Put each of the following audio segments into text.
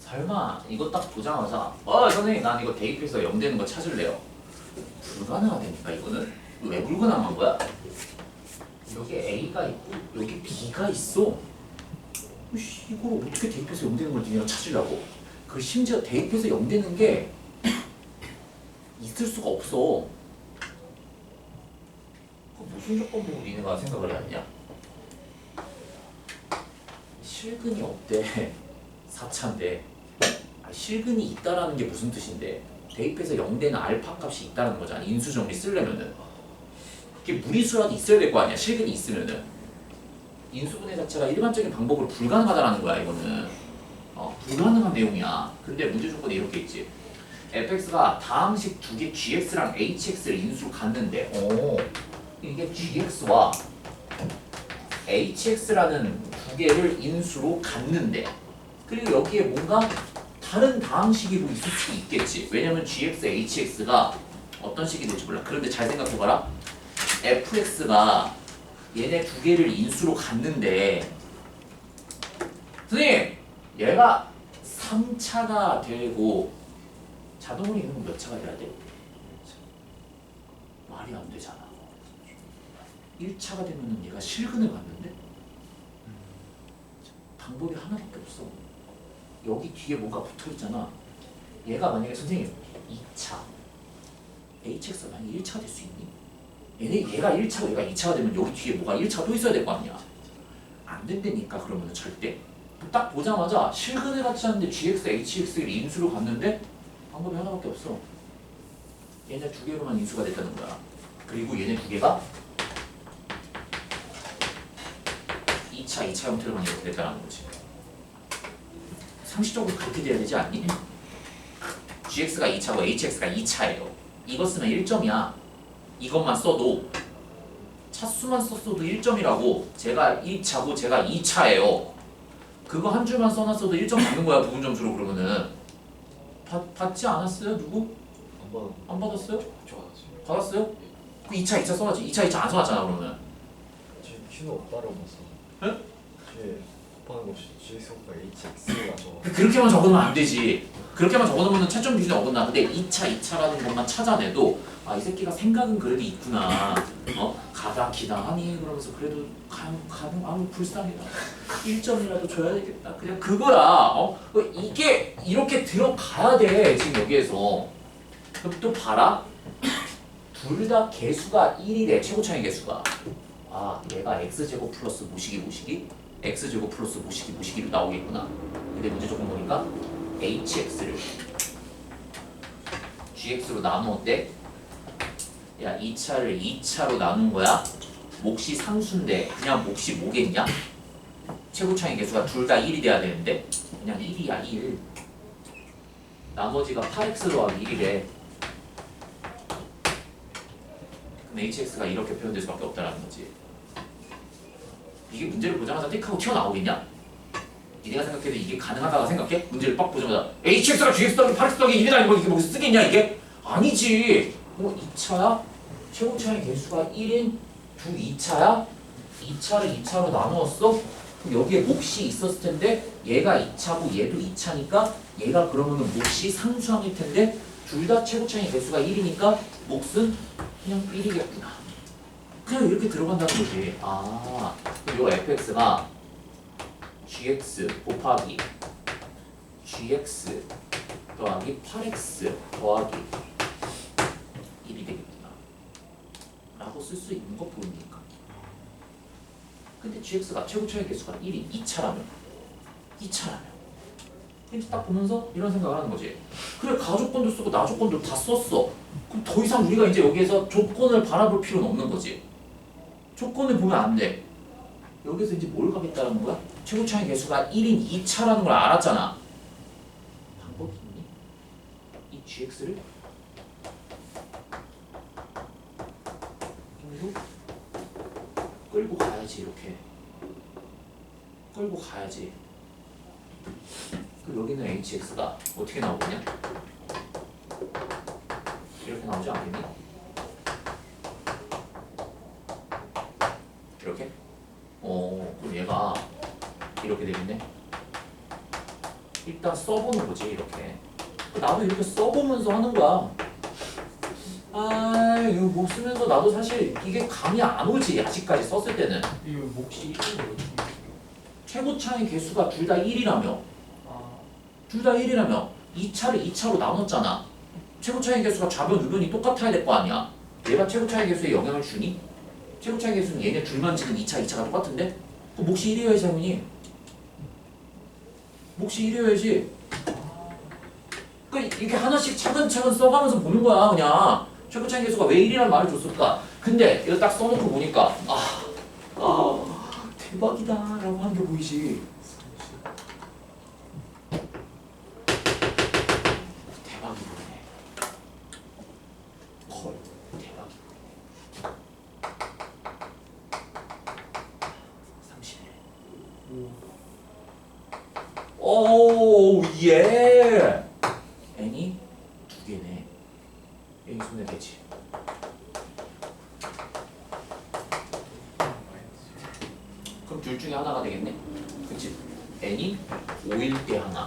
설마 이거 딱 보자마자 어 선생님 난 이거 대입해서 0 되는 거 찾을래요. 불가능하다니까 이거는? 왜 불가능한 거야? 여기 A가 있고 여기 B가 있어. 씨, 이걸 어떻게 대입해서 0 되는 걸 니네가 찾으려고? 그 심지어 대입해서 0 되는 게 있을 수가 없어. 그 무슨 조건 보고 니네가 생각을 해왔냐 실근이 없대. 4차인데. 아, 실근이 있다라는 게 무슨 뜻인데? 대입해서 0되는 알파 값이 있다는 거잖아. 인수 정리 쓰려면은. 그게 무리수라도 있어야 될 거 아니야 실근이 있으면은. 인수분해 자체가 일반적인 방법으로 불가능하다라는 거야 이거는. 어, 불가능한 내용이야. 근데 문제 조건이 이렇게 있지. fx가 다항식 두 개 gx랑 hx를 인수로 갔는데 오 이게 gx와 hx라는 두 개를 인수로 갔는데 그리고 여기에 뭔가 다른 다항식이 뭐 있을 수 있겠지. 왜냐면 gx, hx가 어떤 식이 될지 몰라. 그런데 잘 생각해봐라. Fx가 얘네 두 개를 인수로 갔는데 선생님 얘가 3차가 되고 자동으로 건몇 차가 돼야 돼? 말이 안 되잖아. 1차가 되면 얘가 실근을 갔는데 방법이 하나밖에 없어. 여기 뒤에 뭐가 붙어 있잖아. 얘가 만약에 선생님 2차 HX가 만약에 1차가 될 수 있니? 얘네 얘가 1차고 얘가 2차가 되면 여기 뒤에 뭐가 1차가 또 있어야 될 거 아니야? 안 된다니까 그러면은 절대. 딱 보자마자 실근을 같이 하는데 GX, HX를 인수로 갔는데 방법이 하나밖에 없어. 얘네 두 개로만 인수가 됐다는 거야. 그리고 얘네 두 개가 2차, 2차 형태로만 이렇게 됐다는 거지 상식적으로 그렇게 돼야 되지 않니? GX가 2차고 HX가 2차예요 이거 쓰면 1점이야 이것만 써도 차수만 썼어도 1점이라고 제가 1차고 제가 2차예요 그거 한 줄만 써놨어도 1점 받는 거야 부분 점수로 그러면은 받, 받지 않았어요 누구? 안 받았어요? 좋아하지. 받았어요? 그 2차 2차 써놨지 2차 2차 안 써놨잖아 그러면 지금 Q는 따로 못 써. 네? Q에 곱하는 것이 GX가 HX라서 그- 그렇게만 적어놓으면 안 되지. 그렇게만 적어놓으면 채점 기준에 어긋나. 근데 2차, 2차라는 것만 찾아내도 아, 이 새끼가 생각은 그래도 있구나. 어? 가다 기다 하니 그러면서 그래도 가능, 가능, 아우 불쌍해라. 1점이라도 줘야 되겠다. 그냥 그거야. 어? 어, 이게 이렇게 들어가야 돼. 지금 여기에서. 그럼 또 봐라. 둘 다 개수가 1이래. 최고차의 개수가. 아, 얘가 x제곱 플러스 모시기 모시기 x제곱 플러스 모시기 모시기로 나오겠구나. 근데 문제 조건 보니까 hx를 gx로 나누었대. 야, 2차를 2차로 나눈 거야? 몫이 상수인데 그냥 몫이 뭐겠냐? 최고차의 개수가 둘 다 1이 돼야 되는데 그냥 1이야 1. 나머지가 8x 더하기 1이래. 그럼 hx가 이렇게 표현될 수밖에 없다라는 거지. 이게 문제를 보자마자 띡하고 튀어나오겠냐? 니네가 생각해도 이게 가능하다고 생각해? 문제를 빡 보자마자 HX가 GX 더하기 8X 더하기 1이다 이거 이게 뭐 쓰겠냐 이게? 아니지 뭐 2차야? 최고차의 개수가 1인 두 2차야? 2차를 2차로 나누었어? 그럼 여기에 몫이 있었을 텐데 얘가 2차고 얘도 2차니까 얘가 그러면은 몫이 상수항일 텐데 둘 다 최고차의 개수가 1이니까 몫은 그냥 1이겠구나 그냥 이렇게 들어간다는 거지. 아요 fx가 gx 곱하기 gx 더하기 8x 더하기 1이 되겠구나. 라고 쓸 수 있는 거 보이니까. 근데 gx가 최고차의 개수가 1인 2차라면 2차라면 이제 딱 보면서 이런 생각을 하는 거지. 그래 가조건도 쓰고 나조건도 다 썼어. 그럼 더 이상 우리가 이제 여기에서 조건을 바라볼 필요는 없는 거지 조건을 보면 안 돼 여기서 이제 뭘 가겠다는 거야? 최고차의 개수가 1인 2차라는 걸 알았잖아. 방법이 있니? 이 gx를 여기로 끌고 가야지 이렇게. 끌고 가야지. 그 여기는 hx가 어떻게 나오겠냐? 이렇게 나오지 않겠니? 이렇게? 그럼 얘가 이렇게 되겠네. 일단 써보는 거지 이렇게. 나도 이렇게 써보면서 하는 거야. 아 이거 못 쓰면서 나도 사실 이게 감이 안 오지 아직까지 썼을 때는 이거 몫이 1인 거지. 최고 차의 개수가 둘 다 1이라며 아, 둘 다 1이라며 2차를 2차로 나눴잖아 최고 차의 개수가 좌변 우변이 똑같아야 될 거 아니야 얘가 최고 차의 개수에 영향을 주니? 최고 차의 개수는 얘네 둘만 지금 2차 2차가 똑같은데? 그 몫이 1이어야지 당연히 몫이 1이어야지. 그 이렇게 하나씩 차근차근 써가면서 보는 거야 그냥. 최고 차의 개수가 왜 1이라는 말을 줬을까? 근데 이거 딱 써놓고 보니까 아, 아 대박이다 라고 하는 게 보이지 대박이네. 헐, 대박. 30일. 오, 예. 애니 두 개네. 애니 손에 대지. 그럼 둘 중에 하나가 되겠네. 그치? 애니 5일 때 하나.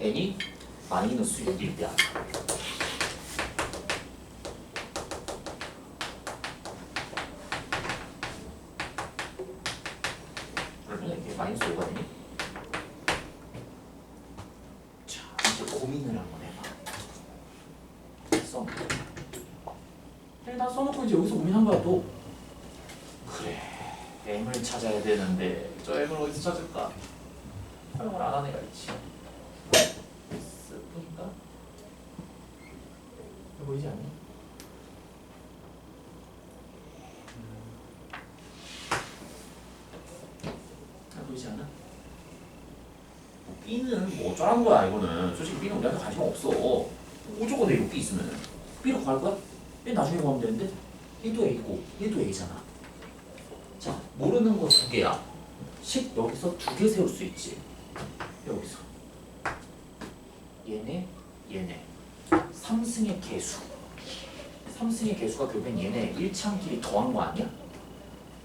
n이 마이너스 6일 때 하나. 그러면 이게 마이너스 5가 되니? 자, 이제 고민을 한번 해봐. 써. 일단 써놓고 이제 여기서 고민한 거야 또. 그래, m을 찾아야 되는데 저 m을 어디서 찾을까? 활용을 안 하는 애가 있지. 이거 보이지 않니? 잘 보이지 않아? 뭐 B는 뭐 어쩌라는 거야 이거는 솔직히 B는 우리한테 관심 없어 무조건 내 B 있으면은 B로 구할 거야? B 나중에 구하면 되는데 얘도 A고 얘도 A잖아 자 모르는 거 두 개야. 식 여기서 두 개 세울 수 있지. 여기서. 얘네 얘네. 3승의 개수. 3승의 개수가 결국엔 얘네 1창끼리 더한 거 아니야?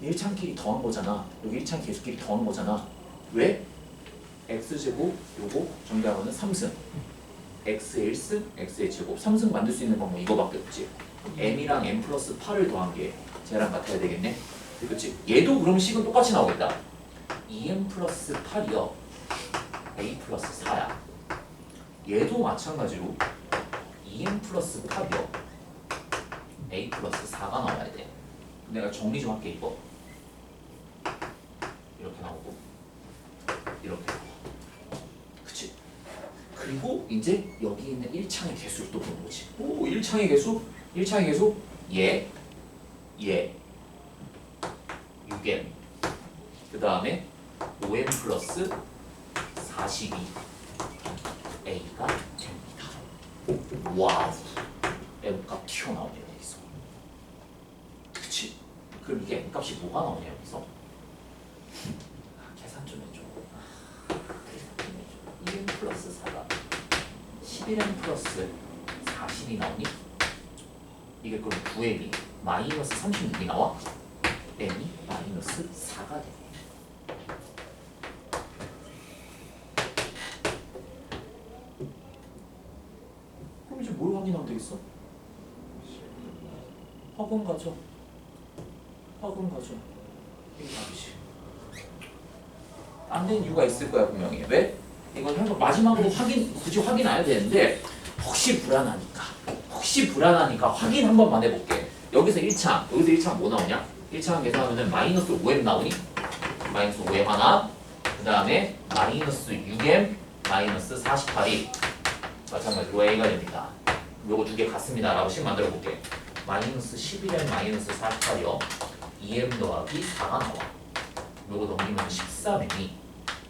1창끼리 더한 거잖아. 여기 1창 개수끼리 더한 거잖아. 왜? x제곱 요거 정리하면 3승. X의 1승 x의 제곱. 3승 만들 수 있는 방법 이거밖에 없지. M이랑 m 플러스 8을 더한 게 쟤랑 같아야 되겠네 그렇지 얘도 그럼 식은 똑같이 나오겠다. 2m 플러스 8이요. A 플러스 4야. 얘도 마찬가지로 2m 플러스 8이요. A 플러스 4가 나와야 돼. 내가 정리 좀 할게 이거. 이렇게 나오고 이렇게 나와 그치? 그리고 이제 여기 있는 1창의 개수를 또 보는 거지. 오 1창의 개수? 1창의 개수? 얘, 얘 6m 그 다음에 5m 플러스 42 A가 됩니다. 와우. M값 튀어나오네요 여기서. 그치? 그럼 이게 M값이 뭐가 나오냐 여기서? 아, 계산 좀 해줘. 아, 계산 좀 해줘. 2M 플러스 4가 11M 플러스 40이 나오니? 이게 그럼 9M이 마이너스 36이 나와? M이 마이너스 4가 되네 그럼 이제 뭘 확인하면 되겠어? 학원 가죠. 학원 가죠. 이게 답이지. 안 된 이유가 있을 거야 분명히. 왜? 이건 한번 마지막으로 확인 굳이 확인 안 해야 되는데 혹시 불안하니까 혹시 불안하니까 확인 한 번만 해볼게. 여기서 1창 여기서 1창 뭐 나오냐? 1창 계산하면 마이너스 5m 나오니? 마이너스 5m 하나 그 다음에 마이너스 6m 마이너스 48이 마찬가지로 A가 됩니다. 요거 두 개 같습니다. 라고 식 만들어 볼게. 마이너스 11m 마이너스 48이요. 2m 더하기 4가 나와. 요거 넘기면 13m이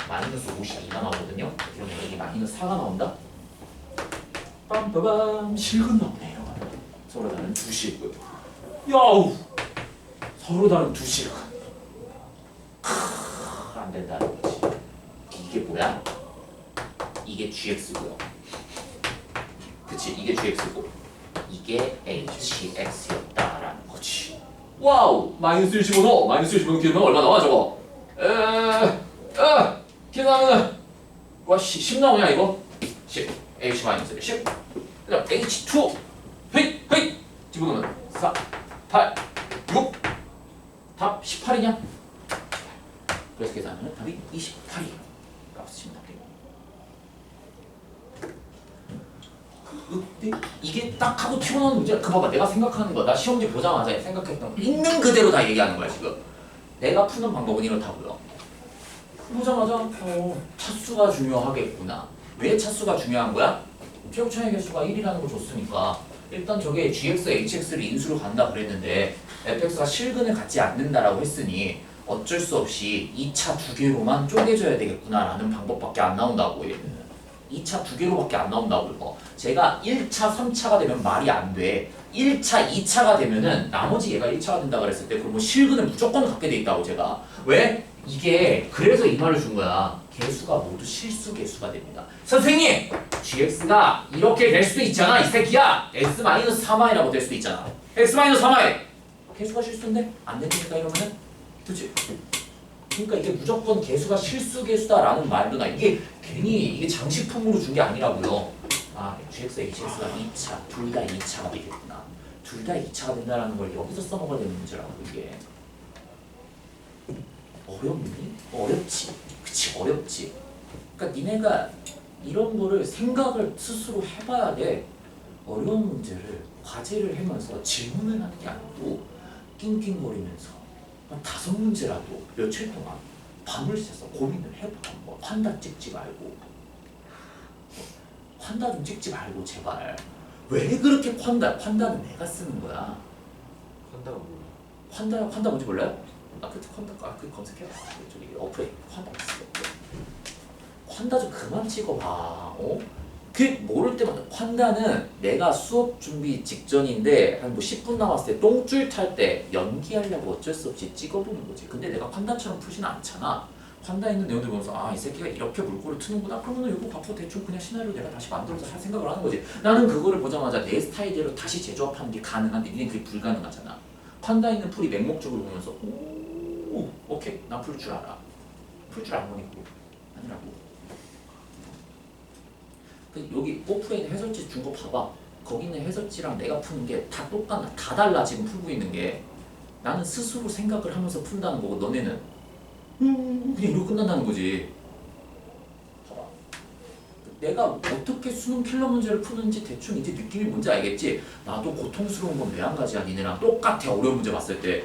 마이너스 52가 나오거든요. 그러면 여기 마이너스 4가 나온다. 빰빠밤 실근 나오네요. 서로 다른 두 실근. 야우 서로 다른 두 실근. 크, 안 된다는 거지. 이게 뭐야? 이게 GX고요. 그치 이게 gx고 이게 hx였다라는 거지. 와우 마이너스 15도 마이너스 15도 기르면 얼마 나와 저거? 에 에 계산은 와씨 10 나오냐 이거? 10 h 마이너스 10 그다음 h2 헤이 헤이 집어넣으면 4 8 6 답 18이냐? 그래서 계산하면 답이 28이에요 값으시면 답돼요 근데 이게 딱 하고 튀어나오는 문제야 그 봐봐 내가 생각하는 거 나 시험지 보자마자 생각했던 거 있는 그대로 다 얘기하는 거야 지금. 내가 푸는 방법은 이렇다고요. 보자마자 어, 차수가 중요하겠구나. 왜 차수가 중요한 거야? 최고차의 개수가 1이라는 걸 줬으니까. 일단 저게 gx, hx를 인수로 간다 그랬는데 fx가 실근을 갖지 않는다라고 했으니 어쩔 수 없이 2차 두 개로만 쪼개져야 되겠구나라는 방법밖에 안 나온다고 얘는 2차 두 개로밖에 안 나온다고 이거 제가 1차, 3차가 되면 말이 안 돼. 1차, 2차가 되면은 나머지 얘가 1차가 된다 그랬을 때 그러면 실근을 무조건 갖게 돼 있다고 제가 왜? 이게 그래서 이 말을 준 거야. 개수가 모두 실수 개수가 됩니다. 선생님, gx가 이렇게 될 수도 있잖아. 이 새끼야. x-3i라고 될 수도 있잖아. x-3i. 개수가 실수인데 안 되니까 이러면은 그렇지. 그러니까 이게 무조건 개수가 실수 개수다라는 말도 나 이게 괜히 이게 장식품으로 준 게 아니라고요. 아, GX, HX가 2차, 둘 다 2차가 되겠구나. 둘 다 2차가 된다라는 걸 여기서 써먹어야 되는 문제라고 이게. 어렵니? 어렵지. 그치, 어렵지. 그러니까 니네가 이런 거를 생각을 스스로 해봐야 돼. 어려운 문제를 과제를 하면서 질문을 하는 게 아니고 낑낑거리면서 한 다섯 문제라도 며칠 동안 밤을 새서 고민을 해봐. 뭐 판다 찍지 말고 판다 좀 찍지 말고 제발. 왜 그렇게 판다? 판다는 내가 쓰는 거야. 판다가 뭐야? 판다 판다 뭔지 몰라요? 아그 판다 아그 검색해봐. 저기 어플에 판다 있어. 판다 좀 그만 찍어봐. 어? 그 모를 때마다 판다는 내가 수업 준비 직전인데 한 뭐 10분 남았을 때 똥줄 탈 때 연기하려고 어쩔 수 없이 찍어보는 거지. 근데 내가 판다처럼 푸지는 않잖아. 판다 있는 내용들 보면서 아 이 새끼가 이렇게 물꼬를 트는구나. 그러면 이거 갖고 대충 그냥 시나리오 내가 다시 만들어서 할 생각을 하는 거지. 나는 그거를 보자마자 내 스타일대로 다시 제조합하는 게 가능한데 니네 그게 불가능하잖아. 판다 있는 풀이 맹목적으로 보면서 오 오케이. 난풀줄 알아. 풀줄 아는 거니까 아니라고. 그 여기 오프에 있는 해설지 준 거 봐봐. 거기 있는 해설지랑 내가 푸는 게 다 똑같나? 다 달라 지금 풀고 있는 게. 나는 스스로 생각을 하면서 푼다는 거고 너네는. 음, 그냥 이러고 끝난다는 거지. 봐봐. 내가 어떻게 수능 킬러 문제를 푸는지 대충 이제 느낌이 뭔지 알겠지? 나도 고통스러운 건왜한 가지야 니네랑 똑같아. 어려운 문제 봤을 때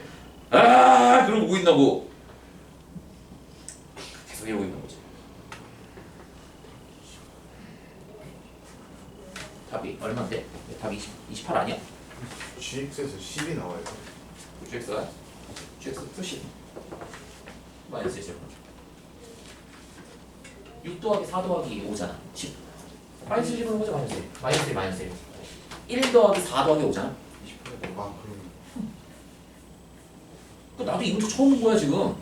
아 그러고 보고 있나고 계속 이러고 있는 거지 답이 얼마인데? 답이 20, 28 아니야? GX에서 10이 나와요. GX가? GX 푸시 마이너스 1 6 더하기 4 더하기 5잖아. 10 마이너스 1은 거죠 마이너스 1 마이너스 1 마이너스 1 1 더하기 4 더하기 5잖아. 28에 아 그럼 그 나도 이 문제 처음 본 거야 지금.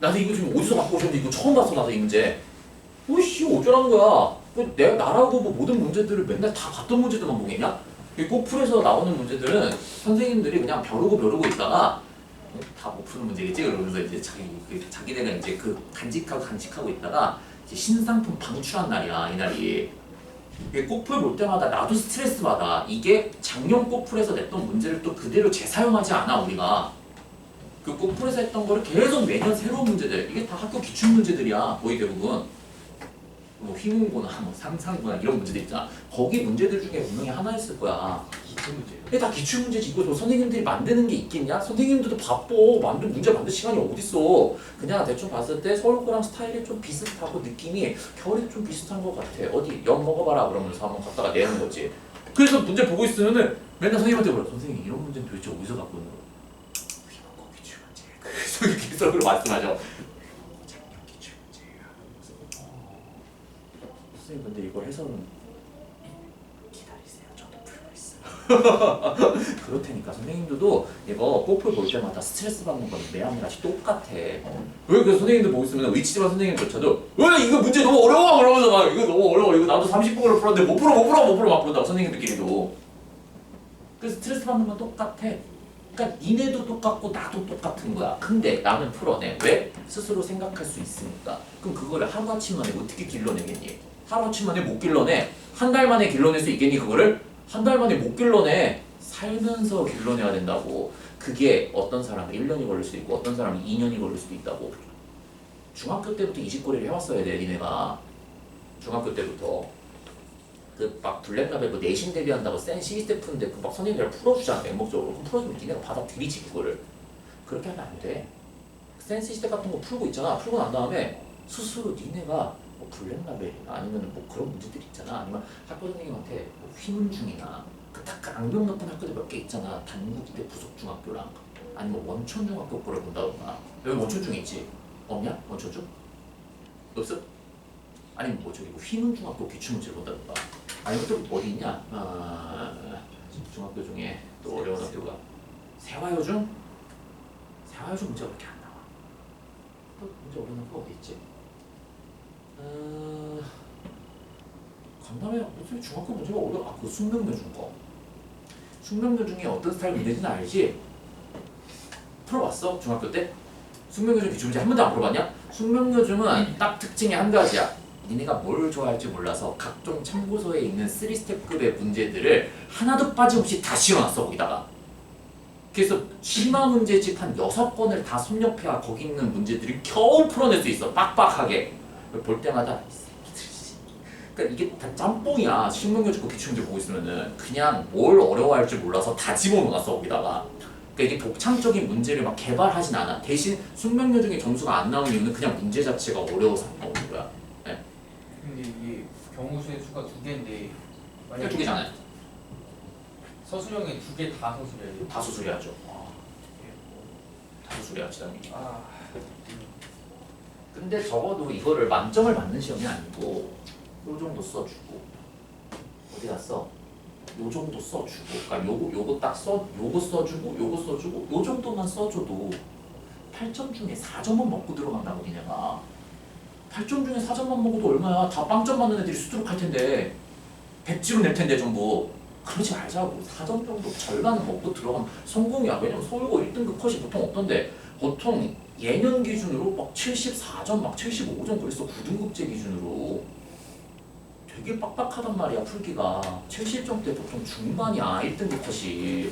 나도 이거 지금 어디서 갖고 오셨는데 이거 처음 봤어 나도 이 문제. 오씨 어쩌라는 거야? 그 내가 나라고 뭐 모든 문제들을 맨날 다 봤던 문제들만 보겠냐? 꼭 풀에서 나오는 문제들은 선생님들이 그냥 벼르고 벼르고 있다가 다못 푸는 문제겠지? 그러면서 이제 자기 그 자기네가 이제 그 간직하고 간직하고 있다가 이제 신상품 방출한 날이야 이 날이. 꽃풀 볼 때마다 나도 스트레스 받아. 이게 작년 꽃풀에서 냈던 문제를 또 그대로 재사용하지 않아 우리가. 그 꽃풀에서 했던 거를 계속 매년 새로운 문제들. 이게 다 학교 기출 문제들이야 거의 대부분 뭐 휘문고나 뭐 상상고나 이런 문제들 있잖아. 거기 문제들 중에 분명히 하나 있을 거야. 기출. 이게 다 기출 문제지. 이거 저 선생님들이 만드는 게 있겠냐? 선생님들도 바빠. 만든 문제 만들 시간이 어딨어. 그냥 대충 봤을 때 서울 거랑 스타일이 좀 비슷하고 느낌이 결이 좀 비슷한 것 같아. 어디 엿 먹어봐라 그러면서 한번 갖다가 내는 거지. 그래서 문제 보고 있으면은 맨날 선생님한테 물어 선생님 이런 문제는 도대체 어디서 갖고 오는 거야? 휘문고 기출 문제 그래서 계속 말씀하죠 작년 기출 문제야 그래서 어, 선생님 근데 이걸 해서는 기다리세요 저도 풀고 있어요 그렇다니까 선생님들도 이거 뽀플 볼 때마다 스트레스 받는 건 매한이 같이 똑같아. 왜 그래서 선생님들 보고 있으면 위치지만 선생님조차도 왜 이거 문제 너무 어려워 그러면서 막 이거 너무 어려워 이거 나도 30분을 풀었는데 못 풀어 못 풀어 못 풀어 막 그런다고 선생님들끼리도. 그래서 스트레스 받는 건 똑같아. 그러니까 니네도 똑같고 나도 똑같은 거야. 근데 나는 풀어내. 왜? 스스로 생각할 수 있으니까. 그럼 그거를 하루아침 만에 어떻게 길러내겠니? 하루아침 만에 못 길러내. 한 달 만에 길러낼 수 있겠니 그거를? 한 달 만에 못 길러내. 살면서 길러내야 된다고. 그게 어떤 사람은 1년이 걸릴 수도 있고 어떤 사람은 2년이 걸릴 수도 있다고. 중학교 때부터 20거리를 해왔어야 돼 니네가. 중학교 때부터. 그 막 블랙라벨 뭐 내신 대비한다고 센 시스템 푸는데 그 막 선생님들 풀어주잖아 맹목적으로 그럼 풀어주면 니네가 받아들이지 그거를 그렇게 하면 안 돼 센 시스템 같은 거 풀고 있잖아 풀고 난 다음에 스스로 니네가 뭐 블랙라벨이나 아니면 뭐 그런 문제들 있잖아. 아니면 학교 선생님한테 뭐 휘문중이나 그딱 그 악명 높은 학교들 몇 개 있잖아. 단국대 부속중학교랑 아니면 원천중학교 거를 본다던가 여기 원천중 있지? 없냐? 원천중 없어? 아니면 뭐 저기 뭐 휘문중학교 기출문제를 본다던가 아니면 또 어디 있냐? 아, 중학교 중에 또 어려운 학교가. 세화여중? 세화여중 문제가 그렇게 안 나와. 또 문제 어려운 학교 어디 있지? 어, 강남에 무슨 중학교 문제가 어려? 아그 숙명여중 거. 숙명여중이 어떤 스타일 문제인지는 알지? 풀어봤어 중학교 때? 숙명여중 기출문제 한 번도 안 풀어봤냐? 숙명여중은 딱 특징이 한 가지야. 니네가 뭘 좋아할지 몰라서 각종 참고서에 있는 3스텝급의 문제들을 하나도 빠짐없이 다 씌워놨어 거기다가 그래서 심화 문제집 한 6건을 다 섭렵해야 거기 있는 문제들이 겨우 풀어낼 수 있어 빡빡하게 볼 때마다. 그러니까 이게 다 짬뽕이야. 신문교직고 기출문제 보고 있으면은 그냥 뭘 어려워할지 몰라서 다 집어넣어놨어 거기다가. 그러니까 이게 독창적인 문제를 막 개발하진 않아. 대신 숙명여 중에 점수가 안 나오는 이유는 그냥 문제 자체가 어려워서 안 나오는 거야. 근데 이게 경우 수의 수가 두 개인데 그냥 두 개잖아요. 서술형에 두개 다 서술해야 돼요. 다 수술해야죠. 다 수술해야지 당연히. 아, 근데 적어도 이거를 만점을 받는 시험이 아니고 요 정도 써주고. 어디 갔어? 요 정도 써주고. 그러니까 요거 요거 딱 써 요거 써주고 요거 써주고 요 정도만 써줘도 8점 중에 4점은 먹고 들어간다고 니네가. 8점 중에 4점만 먹어도 얼마야? 다 빵점 맞는 애들이 수두룩 할 텐데. 100점은 낼 텐데 전부. 그러지 말자고. 4점 정도 절반은 먹고 들어가면 성공이야. 왜냐면 서울고 1등급 컷이 보통 어떤데. 보통 예년 기준으로 막 74점 막 75점 그랬어 9등급제 기준으로. 되게 빡빡하단 말이야 풀기가. 70점대 보통 중반이야 1등급 컷이.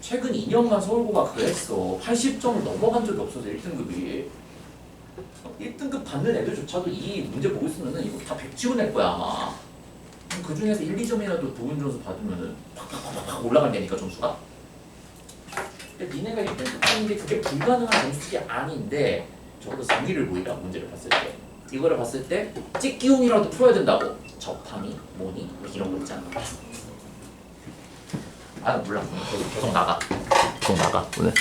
최근 2년간 서울고가 그랬어. 80점을 넘어간 적이 없어서 1등급이. 1등급 받는 애들조차도 이 문제 보고 있으면은 이거 다 100 지워낼 거야 아마. 그 중에서 1, 2점이라도 도움 점수 받으면은 팍팍팍팍 올라간다니까 점수가 근데 니네가 1등급 받는 게 그게 불가능한 점수가 아닌데 적어도 성의를 보이라 문제를 봤을 때. 이거를 봤을 때 찍기운이라도 풀어야 된다고. 접함이 뭐니? 뭐 이런 거 있잖아. 아 몰라. 계속 나가. 계속 나가. 오늘